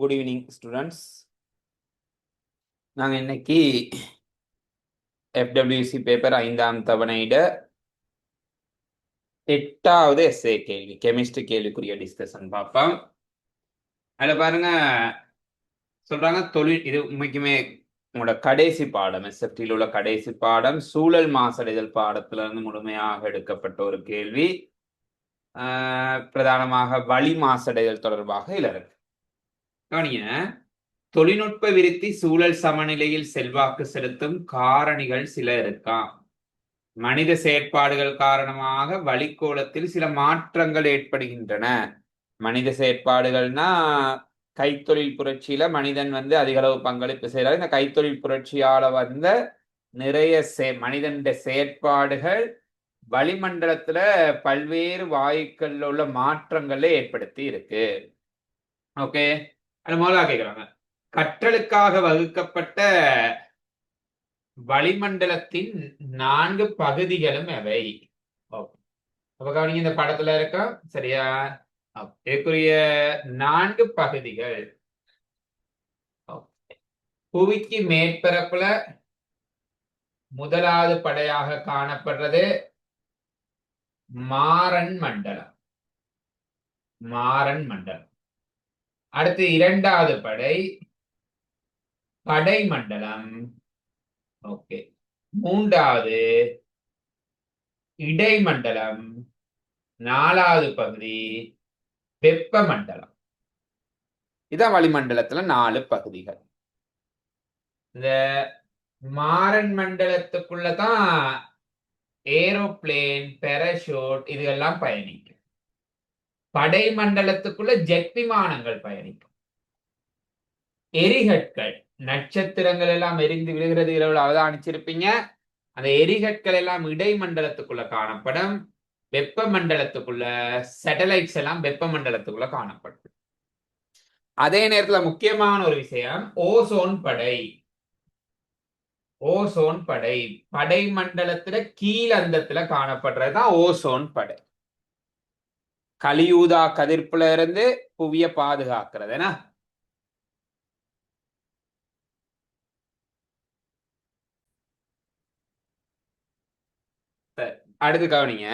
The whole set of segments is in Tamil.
குட் ஈவினிங் ஸ்டூடெண்ட்ஸ் நாங்கள் இன்னைக்கு எஃப்டபிள்யூசி பேப்பர் ஐந்தாம் தவணையிட எட்டாவது எஸ்ஏ கேள்வி கெமிஸ்ட்ரி கேள்விக்குரிய டிஸ்கஷன் பார்ப்போம். அதில் பாருங்க சொல்கிறாங்க தொழில் இது முக்கியமே உங்களோட கடைசி பாடம் எஸ்எஃப்டியில் உள்ள கடைசி பாடம் சூழல் மாசடைதல் பாடத்திலிருந்து முழுமையாக எடுக்கப்பட்ட ஒரு கேள்வி. பிரதானமாக வழி மாசடைதல் தொடர்பாக இதில் இருக்கு. கவனிங்க. தொழில்நுட்ப விருத்தி சூழல் சமநிலையில் செல்வாக்கு செலுத்தும் காரணிகள் சில இருக்காம் மனித செயற்பாடுகள் காரணமாக வழிகோலத்தில் சில மாற்றங்கள் ஏற்படுகின்றன. மனித செயற்பாடுகள்னா கைத்தொழில் புரட்சியில மனிதன் வந்து அதிகளவு பங்களிப்பு செய்கிறார் இந்த கைத்தொழில் புரட்சியால வந்த நிறைய செ மனிதன் செயற்பாடுகள் வளிமண்டலத்துல பல்வேறு வாயுக்கள்ல உள்ள மாற்றங்களை ஏற்படுத்தி இருக்கு. ஓகே? அது முதல்ல கேட்கிறாங்க கற்றலுக்காக வகுக்கப்பட்ட வளிமண்டலத்தின் நான்கு பகுதிகளும் எவை? அப்ப கவனிங்க இந்த படத்துல இருக்கா? சரியா? இதுக்குரிய நான்கு பகுதிகள். புவிக்கு மேற்பரப்புல முதலாவது படையாக காணப்படுறது மாறன் மண்டலம். மாறன் மண்டலம். அடுத்து இரண்டாவது படை. படை மண்டலம் ஓகே. மூன்றாவது இடைமண்டலம். நாலாவது பகுதி வெப்ப மண்டலம் இதான் வளிமண்டலத்துல நாலு பகுதிகள். இந்த மாறன் மண்டலத்துக்குள்ளதான் ஏரோப்ளேன் பெரஷூட் இதெல்லாம் பயணிக்கும். படை மண்டலத்துக்குள்ள ஜெட் விமானங்கள் பயணிக்கும். எரிகற்கள் நட்சத்திரங்கள் எல்லாம் எரிந்து விழுகிறது. இரவுல அவதானிச்சிருப்பீங்க அந்த எரிகற்கள் எல்லாம் இடை மண்டலத்துக்குள்ள காணப்படும். வெப்ப மண்டலத்துக்குள்ள சேட்டலைட்ஸ் எல்லாம் வெப்ப மண்டலத்துக்குள்ள காணப்படும். அதே நேரத்துல முக்கியமான ஒரு விஷயம் ஓசோன் படை. ஓசோன் படை. படை மண்டலத்துல கீழந்தத்துல காணப்படுறதுதான் ஓசோன் படை. கலியூதா கதிர்ப்புல இருந்து புவிய பாதுகாக்கிறது என்ன அடுத்து கவனிங்க.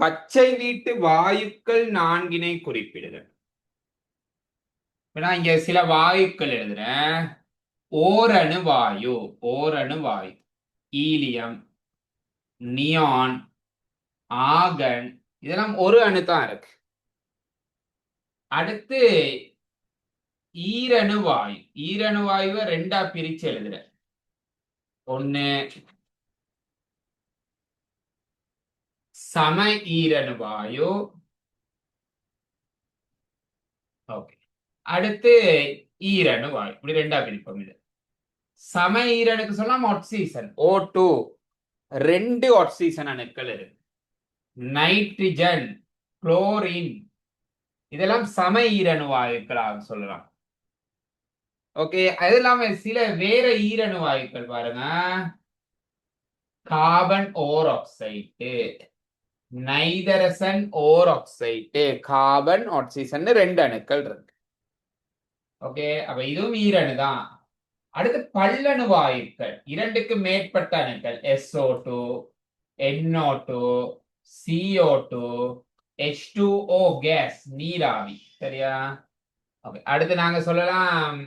பச்சை வீட்டு வாயுக்கள் நான்கினை குறிப்பிடுது. நான் இங்க சில வாயுக்கள் எழுதுறேன். ஓரணு வாயு ஓரணு வாயு. ஈலியம் நியான் ஆகன் இதெல்லாம் ஒரு அணு தான் இருக்கு. அடுத்து ஈரணு வாயு. ஈரணு வாயுவை ரெண்டா பிரிச்சு எழுதுற. ஒண்ணு சம ஈரணு வாயு. ஓகே. அடுத்து ஈரணு வாயு. இப்படி ரெண்டா பிரிப்போம் இது. சம ஈரனுக்கு சொல்லலாம் ஆக்சிஜன் ஓ டூ ரெண்டு ஆக்சிஜன் அணுக்கள் இருக்கு. Nitrogen chlorine. இதெல்லாம் சம ஈரணு வாயுக்களாக சொல்லலாம். ஓகே அது இல்லாம சில வேற ஈரணு வாயுக்கள் பாருங்க. கார்பன் ஓர் ஆக்சைடு நைதரசன் ஓர் ஆக்சைடு கார்பன் ஆக்சிஜன் ரெண்டு அணுக்கள் இருக்கு. ஓகே அப்ப இதுவும் ஈரணு தான் அடுத்து பல்லணு வாயுக்கள் இரண்டுக்கு மேற்பட்ட அணுக்கள் SO two NO two CO two H two O gas நீராவி. சரியா? ஓகே அடுத்து நாங்க சொல்லலாம்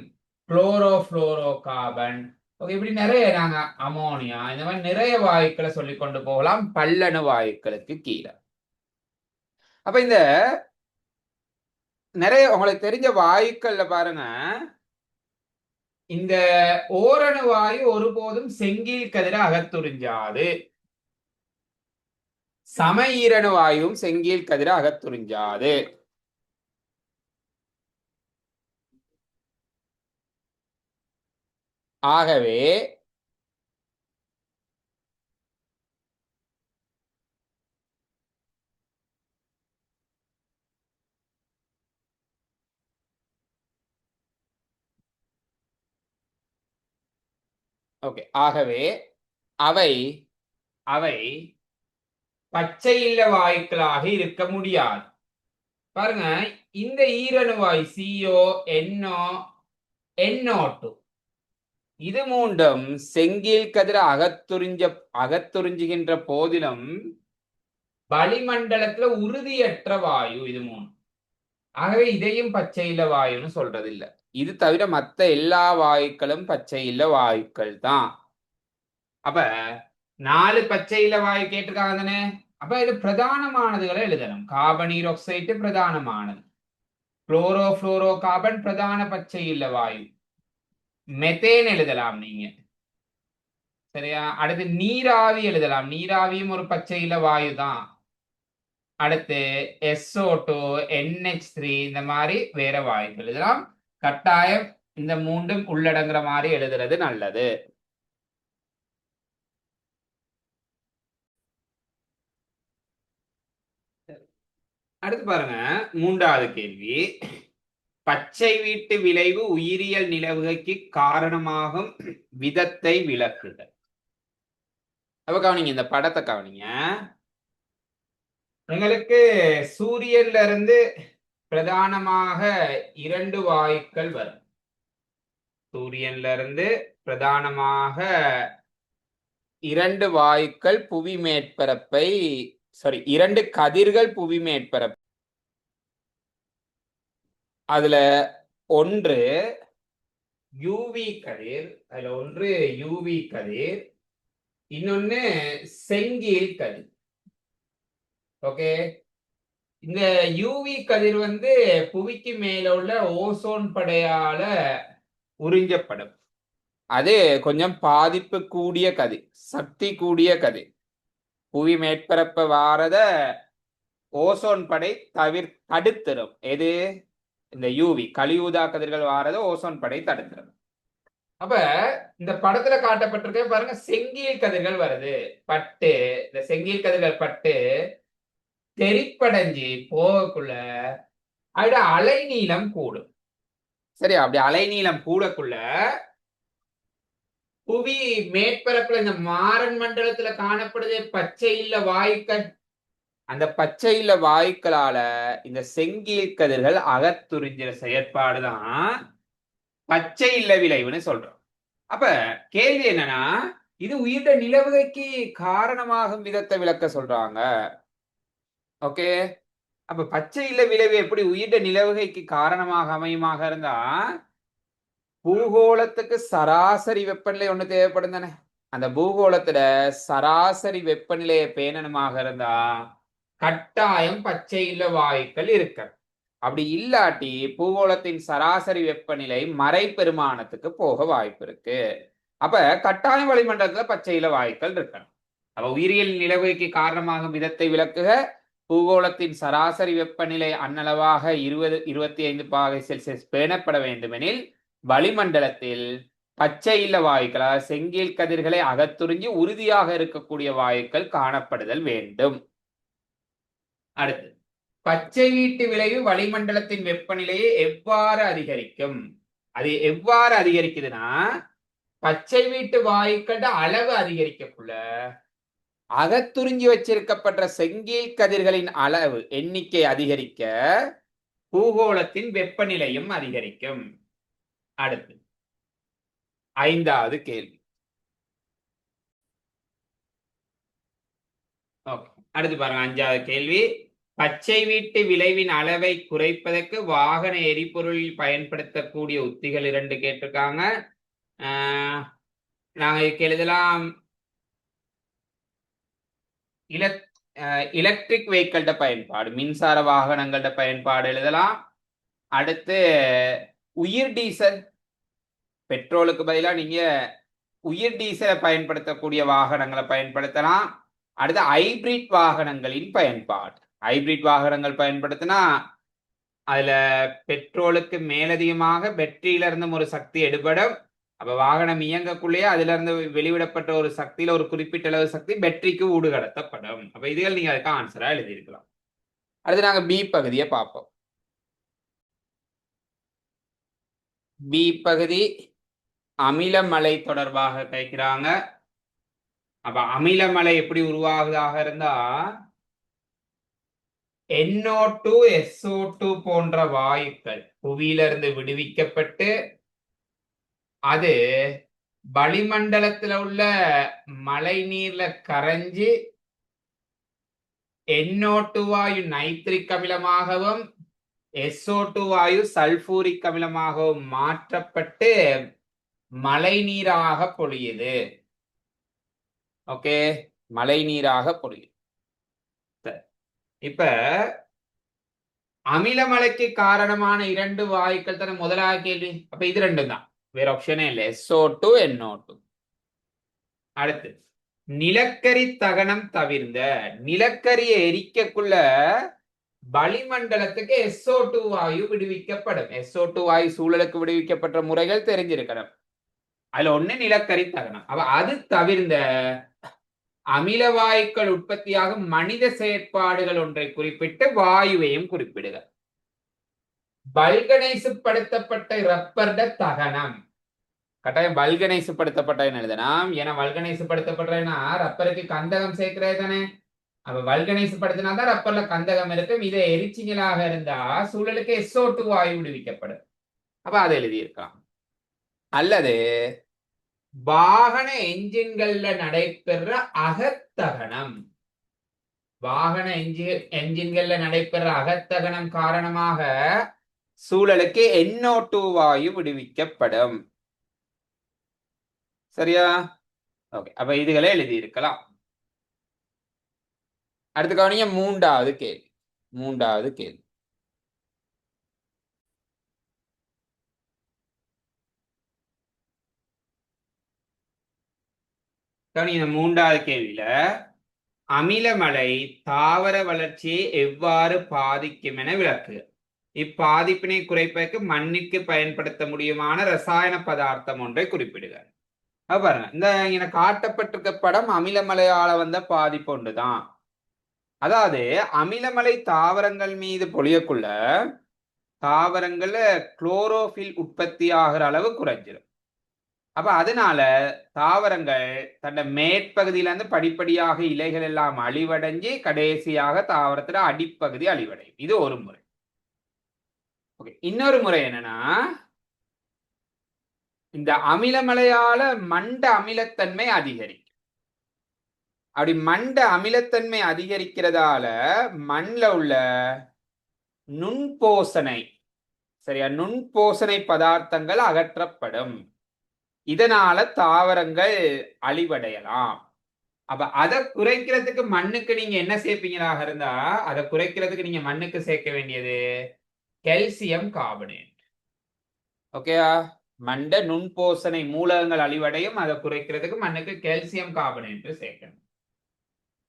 குளோரோ புளோரோ கார்பன் ஓகே இப்படி நிறைய நாங்க அமோனியா இந்த மாதிரி நிறைய வாயுக்களை சொல்லி கொண்டு போகலாம் பல்லணு வாயுக்களுக்கு கீழே. அப்ப இந்த நிறைய உங்களுக்கு தெரிஞ்ச வாயுக்கள்ல பாருங்க. இந்த ஓரணு வாயு ஒருபோதும் செங்கில் கதிர அகத்துறிஞ்சாது சம ஈரணு வாயுவும் செங்கீழ் கதிர அகத்துறிஞ்சாது ஆகவே ஓகே ஆகவே அவை அவை பச்சை இல்ல வாயுக்களாக இருக்க முடியாது. பாருங்க இந்த ஈரணுவாய் சிஓ என்ஓ என்ஓ இது மூன்றும் செங்கில் கதிர அகத்துறிஞ்ச அகத்துறிஞ்சுகின்ற போதிலும் வளிமண்டலத்துல உறுதியற்ற வாயு இது மூணு ஆகவே இதையும் பச்சை இல்ல வாயுன்னு சொல்றது இல்ல இது தவிர மத்த எல்லா வாயுக்களும் பச்சை இல்ல வாயுக்கள் தான். அப்ப நாலு பச்சை இல்ல வாயு கேட்டிருக்காங்க தானே? அப்ப இது பிரதானமானதுகளை எழுதணும். கார்பனீர் ஆக்சைடு பிரதானமானது. குளோரோ புளோரோ கார்பன் பிரதான பச்சை இல்ல வாயு. மெத்தேன் எழுதலாம் நீங்க. சரியா? அடுத்து நீராவி எழுதலாம். நீராவியும் ஒரு பச்சை இல்ல வாயு தான் அடுத்து எஸ்ஓ டூ என்ஹெச் த்ரீ இந்த மாதிரி வேற வாயு எழுதலாம். கட்டாயம் இந்த மூன்றும் உள்ளடங்குற மாதிரி எழுதுறது நல்லது. அடுத்து பாருங்க மூன்றாவது கேள்வி. பச்சை வீட்டு விளைவு உயிரியல் நிலவுகைக்கு காரணமாகும் விதத்தை விளக்குக. அப்ப கவனிங்க இந்த படத்தை கவனிங்க. உங்களுக்கு சூரியன்ல இருந்து பிரதானமாக இரண்டு வாயுக்கள் வரும். சூரியன்ல இருந்து பிரதானமாக இரண்டு வாயுக்கள் புவி மேற்பரப்பை சாரி இரண்டு கதிர்கள் புவி மேற்பரப்பு அதுல ஒன்று யூவி கதிர் அதுல ஒன்று யூவி கதிர் இன்னொன்னு செங்கில் கதிர். ஓகே இந்த யூவி கதிர் வந்து புவிக்கு மேல உள்ள ஓசோன் படையால உறிஞ்சப்படும். அது கொஞ்சம் பாதிப்பு கூடிய கதிர் சக்தி கூடிய கதிர். புவி மேற்பரப்பு வாரத ஓசோன் படை தவிர் தடுத்துரும் எது? இந்த யூவி கலியூதா கதிர்கள் வாரத ஓசோன் படை தடுத்துரும் அப்ப இந்த படத்துல காட்டப்பட்டிருக்க பாருங்க செங்கீழ் கதிர்கள் வருது. பட்டு இந்த செங்கியல் கதிர்கள் பட்டு தெரிப்படைஞ்சு போகக்குள்ள அதோட அலைநீளம் கூடும். சரி அப்படி அலைநீளம் கூடக்குள்ள புவி மேற்பரப்புல இந்த மாறன் மண்டலத்துல காணப்படுது. பச்சை இல்ல வாயுக்கள். அந்த பச்சை இல்ல வாயுக்களால இந்த செங்கீழ் கதிர்கள் அகத்துறிஞ்சிற செயற்பாடுதான் பச்சை இல்ல விளைவுன்னு சொல்றோம். அப்ப கேள்வி என்னன்னா இது உயிர்த்த நிலவுகைக்கு காரணமாகும் விதத்தை விளக்க சொல்றாங்க. ஓகே? அப்ப பச்சை இல்ல விளைவு எப்படி உயிர்த்த நிலவுகைக்கு காரணமாக அமையுமாக இருந்தா பூகோளத்துக்கு சராசரி வெப்பநிலை ஒண்ணு தேவைப்படும் தானே? அந்த பூகோளத்துல சராசரி வெப்பநிலையை பேணணுமாக இருந்தா கட்டாயம் பச்சை இல்ல வாயுக்கள் இருக்க அப்படி இல்லாட்டி பூகோளத்தின் சராசரி வெப்பநிலை மறை பெருமானத்துக்கு போக வாய்ப்பு இருக்கு. அப்ப கட்டாயம் வளிமண்டலத்துல பச்சை இல்ல வாயுக்கள் இருக்கணும். அப்ப உயிரியல் நிலவுகைக்கு காரணமாகும் விதத்தை விளக்குக. பூகோளத்தின் சராசரி வெப்பநிலை அன்னளவாக இருபது இருபத்தி ஐந்து பாகை செல்சியஸ் பேணப்பட வேண்டுமெனில் வளிமண்டலத்தில் பச்சை இல்ல வாயுக்களால் செங்கில் செங்கீழ் கதிர்களை அகத்துறிஞ்சி உறுதியாக இருக்கக்கூடிய வாயுக்கள் காணப்படுதல் வேண்டும். அடுத்து பச்சை வீட்டு விளைவு வளிமண்டலத்தின் வெப்பநிலையை எவ்வாறு அதிகரிக்கும்? அது எவ்வாறு அதிகரிக்குதுன்னா பச்சை வீட்டு வாயுக்களோட அளவு அதிகரிக்கக்குள்ள அகத்துறிஞ்சி வச்சிருக்கப்பட்ட செங்கீழ் கதிர்களின் அளவு எண்ணிக்கை அதிகரிக்க பூகோளத்தின் வெப்பநிலையும் அதிகரிக்கும். அடுத்து. ஐந்தாவது கேள்வி. ஓகே. அடுத்து பாருங்க அஞ்சாவது கேள்வி. பச்சை வீட்டு விளைவின் அளவை குறைப்பதற்கு வாகன எரிபொருளில் பயன்படுத்தக்கூடிய உத்திகள் இரண்டு கேட்டிருக்காங்க. ஆஹ் நாங்க இதுக்கு எழுதலாம். இலக் எலக்ட்ரிக் வெஹிக்கிள்ட பயன்பாடு மின்சார வாகனங்கள்ட பயன்பாடு எழுதலாம். அடுத்து உயிர் டீசல் பெட்ரோலுக்கு பதிலாக நீங்க உயிர் டீசலை பயன்படுத்தக்கூடிய வாகனங்களை பயன்படுத்தலாம். அடுத்து ஹைபிரிட் வாகனங்களின் பயன்பாடு. ஹைபிரிட் வாகனங்கள் பயன்படுத்தினா அதுல பெட்ரோலுக்கு மேலதிகமாக பேட்டரியில இருந்தும் ஒரு சக்தி எடுபடும். அப்ப வாகனம் இயங்கக்குள்ளேயே அதுல இருந்து வெளிவிடப்பட்ட ஒரு சக்தியில ஒரு குறிப்பிட்ட அளவு சக்தி பேட்டரிக்கு ஊடுகடத்தப்படும். அப்ப இதுகள் நீங்க அதுக்கு ஆன்சரா எழுதியிருக்கலாம். அடுத்து நாங்க பி பகுதியை பார்ப்போம். பி பகுதி அமிலமலை தொடர்பாக கேட்கிறாங்க. அப்ப அமிலமலை எப்படி உருவாகுதாக இருந்தா என்ஓ டூ எஸ்ஓ டூ போன்ற வாயுக்கள் புவியிலிருந்து விடுவிக்கப்பட்டு அது வளிமண்டலத்துல உள்ள மழை நீர்ல கரைஞ்சி என்ஓ டூ வாயு நைட்ரிக் அமிலமாகவும் SO2 வாயு சல்பூரிக் அமிலமாகவும் மாற்றப்பட்டு மழை நீராக பொழியுது. ஓகே? மழை நீராக பொழியுது. இப்ப இப்ப அமிலமலைக்கு காரணமான இரண்டு வாயுக்கள் தானே முதலாக கேள்வி. அப்ப இது ரெண்டும் தான். வேற ஆப்ஷனே இல்லை. SO two two. அடுத்து நிலக்கரி தகனம் தவிர்ந்த நிலக்கரியை எரிக்கக்குள்ள வளிமண்டலத்துக்கு எஸ்ஓ டூ வாயு விடுவிக்கப்படும். எஸ்ஓ டூ வாயு சூழலுக்கு விடுவிக்கப்பட்ட முறைகள் தெரிஞ்சிருக்கணும். அதுல ஒண்ணு நிலக்கரி தகனம். அப்ப அது தவிர்ந்த அமில வாயுக்கள் உற்பத்தியாகும் மனித செயற்பாடுகள் ஒன்றை குறிப்பிட்டு வாயுவையும் குறிப்பிடுக. பல்கனைசுப்படுத்தப்பட்ட ரப்பர்ட தகனம். கட்டாயம் வல்கனைசுப்படுத்தப்பட்ட எழுதலாம். ஏன்னா வல்கனைசுப்படுத்தப்படுறதுன்னா ரப்பருக்கு கந்தகம் சேர்க்கிறது தானே. அப்ப வல்கனைசுப்படுத்தினா தான் ரப்பர்ல கந்தகம் இருக்கும். இதை எரிச்சிங்களாக இருந்தா சூழலுக்கு எஸ்ஓ டூ வாயு விடுவிக்கப்படும். அப்ப அதை எழுதியிருக்கலாம். அல்லது வாகன என்ஜின்கள்ல நடைபெற அகத்தகனம். வாகன என்ஜின் என்ஜின்கள்ல நடைபெற அகத்தகனம் காரணமாக சூழலுக்கு என்ஓ டூ வாயு விடுவிக்கப்படும். சரியா? ஓகே அப்ப இதுகளை எழுதியிருக்கலாம். அடுத்து கவனிங்க மூன்றாவது கேள்வி. மூன்றாவது கேள்வி. கவனிங்க மூன்றாவது கேள்வியில அமிலமலை தாவர வளர்ச்சியை எவ்வாறு பாதிக்கும் என விளக்கு. இப்பாதிப்பினை குறைப்பதற்கு மண்ணுக்கு பயன்படுத்த முடியுமான ரசாயன பதார்த்தம் ஒன்றை குறிப்பிடுக. அப்ப பாருங்க இந்த காட்டப்பட்டிருக்க படம் அமிலமலையால வந்த பாதிப்பு ஒன்றுதான். அதாவது அமிலமலை தாவரங்கள் மீது பொழியக்குள்ள தாவரங்கள்ல குளோரோஃபில் உற்பத்தி ஆகிற அளவு குறைஞ்சிடும் அப்ப அதனால தாவரங்கள் தன்னை மேற்பகுதியில இருந்து படிப்படியாக இலைகள் எல்லாம் அழிவடைஞ்சு கடைசியாக தாவரத்துல அடிப்பகுதி அழிவடையும். இது ஒரு முறை. ஓகே இன்னொரு முறை என்னன்னா இந்த அமிலமலையால மண்ட அமிலத்தன்மை அதிகரிக்கும். அப்படி மண்ட அமிலத்தன்மை அதிகரிக்கிறதால மண்ல உள்ள நுண்போசனை சரியா? நுண்போசனை பதார்த்தங்கள் அகற்றப்படும். இதனால தாவரங்கள் அழிவடையலாம். அப்ப அதை குறைக்கிறதுக்கு மண்ணுக்கு நீங்க என்ன சேர்ப்பீங்களாக இருந்தா அதை குறைக்கிறதுக்கு நீங்க மண்ணுக்கு சேர்க்க வேண்டியது கெல்சியம் கார்பனேட். ஓகேயா மண்ட நுண்போசனை மூலகங்கள் அழிவடையும் அதை குறைக்கிறதுக்கு மண்ணுக்கு கெல்சியம் கார்பனேட் சேர்க்கணும்.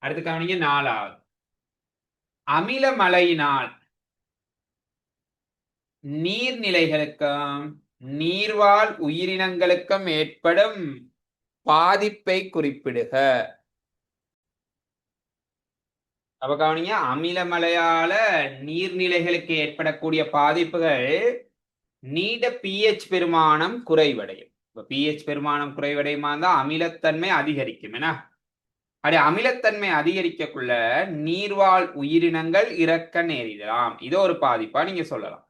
அடுத்து கவனிங்க நாலாவது. அமில மழையினால் நீர்நிலைகளுக்கும் நீர்வாழ் உயிரினங்களுக்கும் ஏற்படும் பாதிப்பை குறிப்பிடுக. அப்ப கவனிங்க அமிலமலையால நீர்நிலைகளுக்கு ஏற்படக்கூடிய பாதிப்புகள் நீண்ட பிஹெச் பெருமானம் குறைவடையும். இப்ப பிஹெச் பெருமானம் குறைவடையுமா இருந்தா அமிலத்தன்மை அதிகரிக்கும் என்ன? அப்படி அமிலத்தன்மை அதிகரிக்கக்குள்ள நீர்வாழ் உயிரினங்கள் இறக்க நேரிடலாம். இதோ ஒரு பாதிப்பா நீங்க சொல்லலாம்.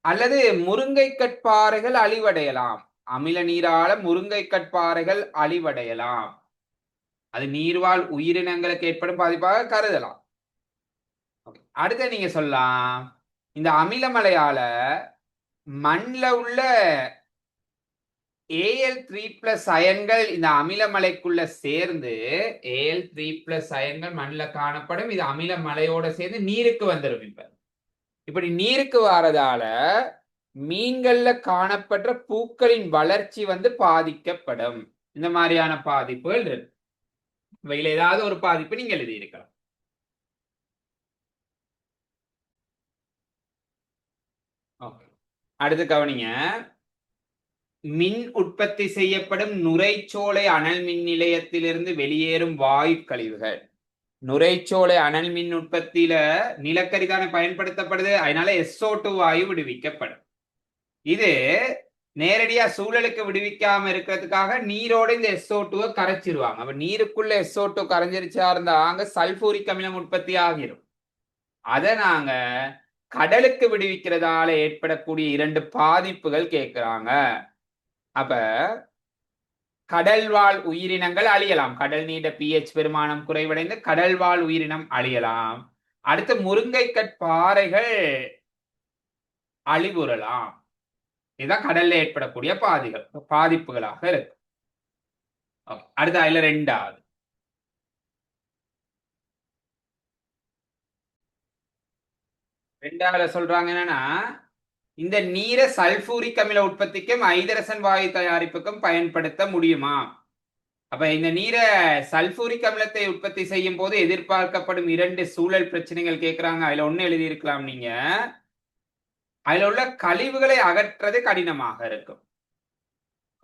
அல்லது முருங்கை கட்பாறைகள் அழிவடையலாம். அமில நீரால முருங்கை கட்பாறைகள் அழிவடையலாம். அது நீர்வாழ் உயிரினங்களுக்கு ஏற்படும் பாதிப்பாக கருதலாம். அடுத்து நீங்க சொல்லலாம். இந்த அமிலமலையால மண்ல உள்ள ஏஎல் த்ரீ பிளஸ் அயன்கள் இந்த அமிலமலைக்குள்ள சேர்ந்து ஏஎல் த்ரீ பிளஸ் அயன்கள் மண்ணில் காணப்படும். இது அமிலமலையோட சேர்ந்து நீருக்கு வந்துடும் இப்ப. இப்படி நீருக்கு வாரதால மீன்கள்ல காணப்படுற பூக்களின் வளர்ச்சி வந்து பாதிக்கப்படும். இந்த மாதிரியான பாதிப்புகள் இருக்கு. இவையில ஏதாவது ஒரு பாதிப்பு நீங்க எழுதியிருக்கலாம். அடுத்து கவனிங்க. மின் உற்பத்தி செய்யப்படும் நுரைச்சோலை அனல் மின் நிலையத்திலிருந்து வெளியேறும் வாயு கழிவுகள். நுரைச்சோலை அனல் மின் உற்பத்தியில நிலக்கரி தானே பயன்படுத்தப்படுது. அதனால எஸ்ஓ டூ வாயு விடுவிக்கப்படும். இது நேரடியா சூழலுக்கு விடுவிக்காம இருக்கிறதுக்காக நீரோட இந்த எஸ்ஓ டூவை கரைச்சிருவாங்க. அப்ப நீருக்குள்ள எஸ்ஓ டூ கரைஞ்சிருச்சா இருந்தா அங்க சல்பூரிக் அமிலம் உற்பத்தி ஆகிரும். அதை நாங்க கடலுக்கு விடுவிக்கிறதால ஏற்படக்கூடிய இரண்டு பாதிப்புகள் கேட்கிறாங்க அப்ப கடல்வாழ் உயிரினங்கள் அழியலாம். கடல் நீட பிஹெச் பெருமானம் குறைவடைந்து கடல்வாழ் உயிரினம் அழியலாம். அடுத்து முருங்கைக்கட் பாறைகள் அழிவுறலாம். இதுதான் கடல்ல ஏற்படக்கூடிய பாதிகள் பாதிப்புகளாக இருக்கு. அடுத்த அடுத்து அதுல ரெண்டாவது. ரெண்டாவது சொல்றாங்க என்னன்னா இந்த நீரை சல்பூரிக் அமில உற்பத்திக்கும் ஐதரசன் வாயு தயாரிப்புக்கும் பயன்படுத்த முடியுமா? அப்ப இந்த நீரை சல்பூரிக் அமிலத்தை உற்பத்தி செய்யும் போது எதிர்பார்க்கப்படும் இரண்டு சூழல் பிரச்சனைகள் கேட்கிறாங்க அதுல ஒண்ணு எழுதியிருக்கலாம் நீங்க. அதுல உள்ள கழிவுகளை அகற்றது கடினமாக இருக்கும்.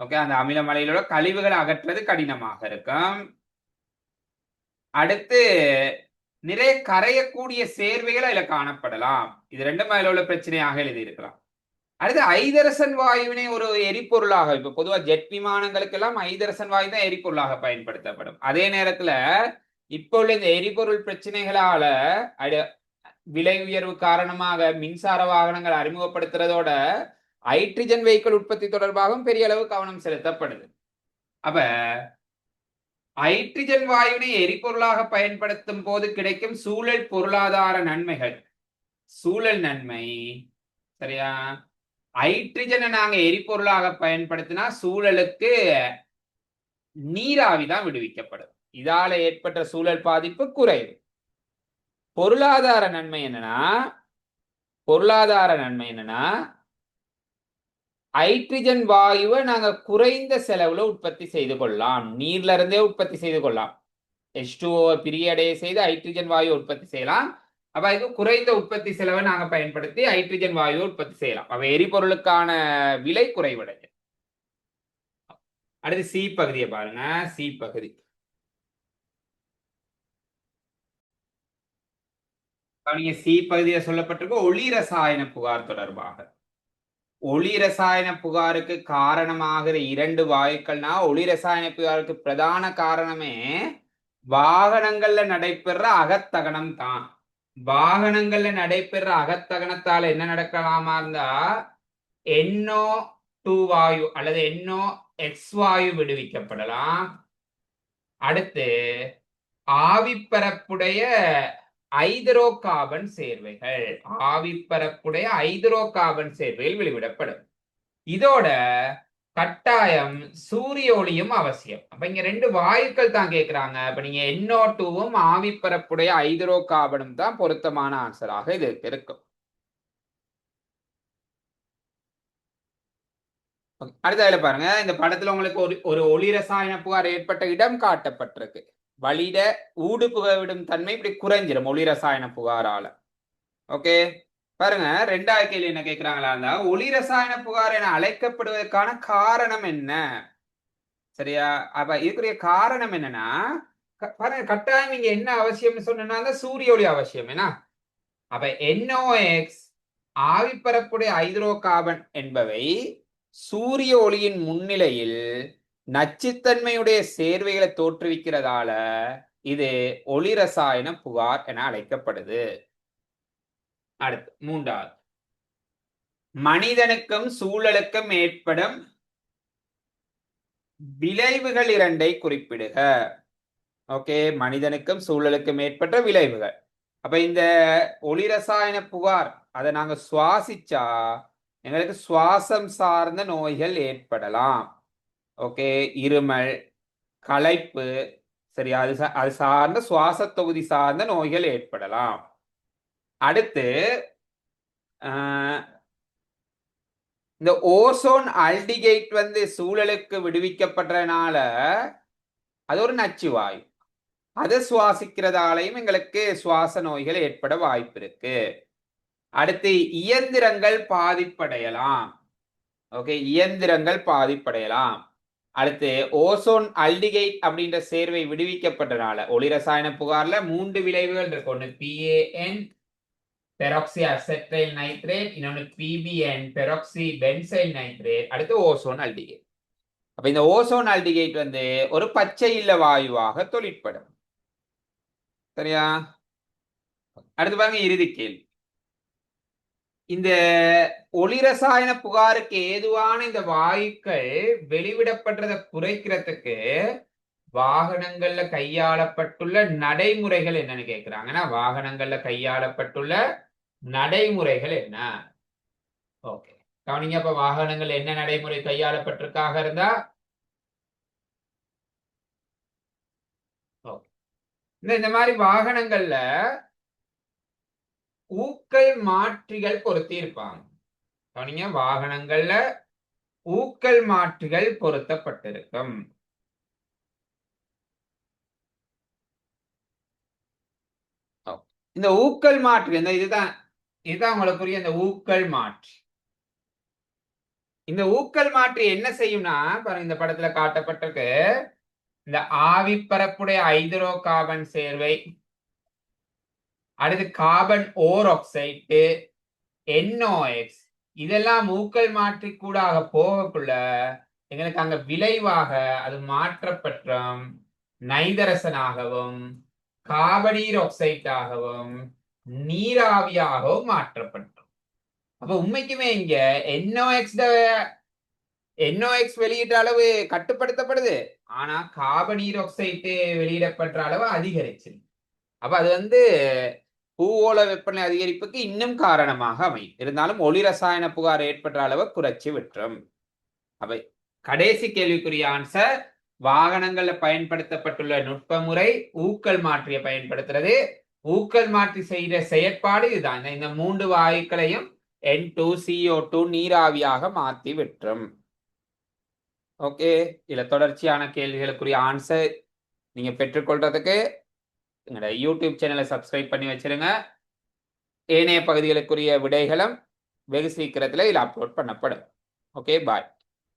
ஓகே அந்த அமில மலையில உள்ள கழிவுகளை அகற்றது கடினமாக இருக்கும். அடுத்து நிறைய கரையக்கூடிய சேர்வைகள் அதுல காணப்படலாம். இது ரெண்டும் அதில் உள்ள பிரச்சனையாக எழுதியிருக்கலாம். அடுத்து ஐதரசன் வாயுவினை ஒரு எரிபொருளாக இப்ப பொதுவா ஜெட் விமானங்களுக்கு எல்லாம் ஐதரசன் வாயு தான் எரிபொருளாக பயன்படுத்தப்படும். அதே நேரத்துல இப்போ உள்ள இந்த எரிபொருள் பிரச்சனைகளால விலை உயர்வு காரணமாக மின்சார வாகனங்கள் அறிமுகப்படுத்துறதோட ஹைட்ரஜன் வெஹிக்கிள் உற்பத்தி தொடர்பாகவும் பெரிய அளவு கவனம் செலுத்தப்படுது. அப்ப ஹைட்ரஜன் வாயுவினை எரிபொருளாக பயன்படுத்தும் போது கிடைக்கும் சூழல் பொருளாதார நன்மைகள். சூழல் நன்மை. சரியா? ஹைட்ரஜனை நாங்க எரிபொருளாக பயன்படுத்தினா சூழலுக்கு நீராவி தான் விடுவிக்கப்படும். இதால ஏற்பட்ட சூழல் பாதிப்பு குறைவு பொருளாதார நன்மை என்னன்னா பொருளாதார நன்மை என்னன்னா ஹைட்ரஜன் வாயுவை நாங்க குறைந்த செலவுல உற்பத்தி செய்து கொள்ளலாம். நீர்ல இருந்தே உற்பத்தி செய்து கொள்ளலாம். எச் டூ பிரியடைய செய்து ஹைட்ரஜன் வாயு உற்பத்தி செய்யலாம். அப்ப இது குறைந்த உற்பத்தி செலவை நாங்க பயன்படுத்தி ஹைட்ரஜன் வாயுவை உற்பத்தி செய்யலாம். அப்ப எரிபொருளுக்கான விலை குறைவடையும். அடுத்து சி பகுதியை பாருங்க. சி பகுதி. கவனிங்க சி பகுதியில் சொல்லப்பட்டிருக்க ஒளி ரசாயன புகார் தொடர்பாக. ஒளி ரசாயன புகாருக்கு காரணமாகிற இரண்டு வாயுக்கள்னா ஒளி ரசாயன புகாருக்கு பிரதான காரணமே வாகனங்கள்ல நடைபெற அகத்தகனம் தான். வாகனங்கள்ல நடைபெற அகத்தகனத்தால என்ன நடக்கலாமா இருந்தா எண்ணோ டூ வாயு அல்லது எண்ணோ எக்ஸ் வாயு விடுவிக்கப்படலாம். அடுத்து ஆவிப்பரப்புடைய ஐதரோ கார்பன் சேர்வைகள். ஆவிப்பரப்புடைய ஐதரோ கார்பன் சேர்வைகள் வெளிவிடப்படும். இதோட கட்டாயம் சூரிய ஒளியும் அவசியம். அப்ப இங்க ரெண்டு வாயுக்கள் தான் கேட்கிறாங்க அப்ப நீங்க எண்ணோ டூவும் ஆவிப்பரப்புடைய ஐதரோ கார்பனும் தான் பொருத்தமான ஆன்சராக இது இருக்கும். அடுத்த பாருங்க. இந்த படத்துல உங்களுக்கு ஒரு ஒரு ஒளி ரசாயன புகார் ஏற்பட்ட இடம் காட்டப்பட்டிருக்கு. வழியிட ஊடு புகவிடும் தன்மை இப்படி குறைஞ்சிடும் ஒளி ரசாயன புகாரால. ஓகே பாருங்க ரெண்டாவது கேள்வி என்ன கேட்கிறாங்களா இருந்தா ஒளி ரசாயன புகார் என அழைக்கப்படுவதற்கான காரணம் என்ன? சரியா? அப்ப இதுக்குரிய காரணம் என்னன்னா க- பாருங்க கட்டாயம் இங்க என்ன அவசியம்னு சொன்னா சூரிய ஒளி அவசியம் என்ன? அப்ப என்ஓஎக்ஸ் ஆவிப்பரப்புடைய ஹைட்ரோ கார்பன் என்பவை சூரிய ஒளியின் முன்னிலையில் நச்சுத்தன்மையுடைய சேர்வைகளை தோற்றுவிக்கிறதால இது ஒளி ரசாயன புகார் என அழைக்கப்படுது. அடுத்து மூன்றாவது. மனிதனுக்கும் சூழலுக்கும் ஏற்படும் விளைவுகள் இரண்டை குறிப்பிடுக. ஓகே மனிதனுக்கும் சூழலுக்கும் ஏற்பட்ட விளைவுகள். அப்ப இந்த ஒளி ரசாயன புகார் அதை நாங்க சுவாசிச்சா எங்களுக்கு சுவாசம் சார்ந்த நோய்கள் ஏற்படலாம். ஓகே இருமல் களைப்பு சரி அது சா- அது சார்ந்த சுவாச தொகுதி சார்ந்த நோய்கள் ஏற்படலாம். அடுத்து இந்த ஓசோன் அல்டிகேட் வந்து சூழலுக்கு விடுவிக்கப்படுறதுனால அது ஒரு நச்சு வாயு. அதை சுவாசிக்கிறதாலையும் எங்களுக்கு சுவாச நோய்கள் ஏற்பட வாய்ப்பு இருக்கு. அடுத்து இயந்திரங்கள் பாதிப்படையலாம். ஓகே இயந்திரங்கள் பாதிப்படையலாம். அடுத்து ஓசோன் அல்டிகைட் அப்படின்ற சேர்வை விடுவிக்கப்பட்டனால ஒளி ரசாயன புகார்ல மூன்று விளைவுகள் இருக்கு. ஒன்று பிஏஎன் பெராக்சி அசெட்டைல் நைட்ரேட் இன்னொன்று பிபிஎன் பெராக்சி பென்சைல் நைட்ரேட் அடுத்து ஓசோன் அல்டிகேட். அப்ப இந்த ஓசோன் அல்டிகேட் வந்து ஒரு பச்சை இல்ல வாயுவாக தொழிற்படும். சரியா? அடுத்து பாருங்க இறுதி கேள்வி. இந்த ஒளிரசாயன புகாருக்கு ஏதுவான இந்த வாயுக்கள் வெளிவிடப்படுறதை குறைக்கிறதுக்கு வாகனங்கள்ல கையாளப்பட்டுள்ள நடைமுறைகள் என்னன்னு கேக்குறாங்கன்னா வாகனங்கள்ல கையாளப்பட்டுள்ள நடைமுறைகள் என்ன? ஓகே. கவனிங்க அப்ப வாகனங்கள் என்ன நடைமுறை கையாளப்பட்டிருக்காக இருந்தா? ஓகே. இந்த இந்த மாதிரி வாகனங்கள்ல ஊக்கல் மாற்றிகள் பொருத்தி இருப்பாங்க கவனிங்க வாகனங்கள்ல ஊக்கல் மாற்றிகள் பொருத்தப்பட்டிருக்கும். இந்த ஊக்கல் மாற்று இந்த இதுதான் இதுதான் உங்களுக்கு புரியும் இந்த ஊக்கல் மாற்றி. இந்த ஊக்கல் மாற்றி என்ன செய்யும்னா பாருங்க இந்த படத்துல காட்டப்பட்டிருக்கு. இந்த ஆவிப்பரப்புடைய ஐதரோ கார்பன் சேர்வை அடுத்து கார்பன் ஓர் ஆக்சைடு என்ஓஎக்ஸ் இதெல்லாம் மூக்கள் மாற்றி கூடாக போகக்குள்ள எங்களுக்கு அங்க விளைவாக அது மாற்றப்பட்டும் நைதரசனாகவும் கார்பனீர் ஆக்சைட்டாகவும் நீராவியாகவும் மாற்றப்பட்டோம். அப்ப உண்மைக்குமே இங்க என்ஓஎக்ஸ் என்ஓஎக்ஸ் வெளியிட்ட அளவு கட்டுப்படுத்தப்படுது. ஆனா கார்பனீர் ஆக்சைட்டு வெளியிடப்படுற அளவு அதிகரிச்சிருக்கு. அப்ப அது வந்து பூகோள வெப்பநிலை அதிகரிப்புக்கு இன்னும் காரணமாக அமையும். இருந்தாலும் ஒளி ரசாயன புகார் ஏற்பட்ட அளவை குறைச்சி விட்டுரும். அவை கடைசி கேள்விக்குரிய ஆன்சர் வாகனங்கள்ல பயன்படுத்தப்பட்டுள்ள நுட்ப முறை ஊக்கல் மாற்றியை பயன்படுத்துறது. ஊக்கல் மாற்றி செய்கிற செயற்பாடு இதுதான். இந்த- இந்த மூன்று வாயுக்களையும் என் டூ சிஓ டூ நீராவியாக மாற்றி விட்டுரும். ஓகே இதுல தொடர்ச்சியான கேள்விகளுக்குரிய ஆன்சர் நீங்க பெற்றுக்கொள்றதுக்கு எங்களோட யூடியூப் சேனலை சப்ஸ்கிரைப் பண்ணி வச்சிருங்க. ஏனைய பகுதிகளுக்குரிய விடைகளும் வெகு சீக்கிரத்தில் இதில் அப்லோட் பண்ணப்படும். Okay bye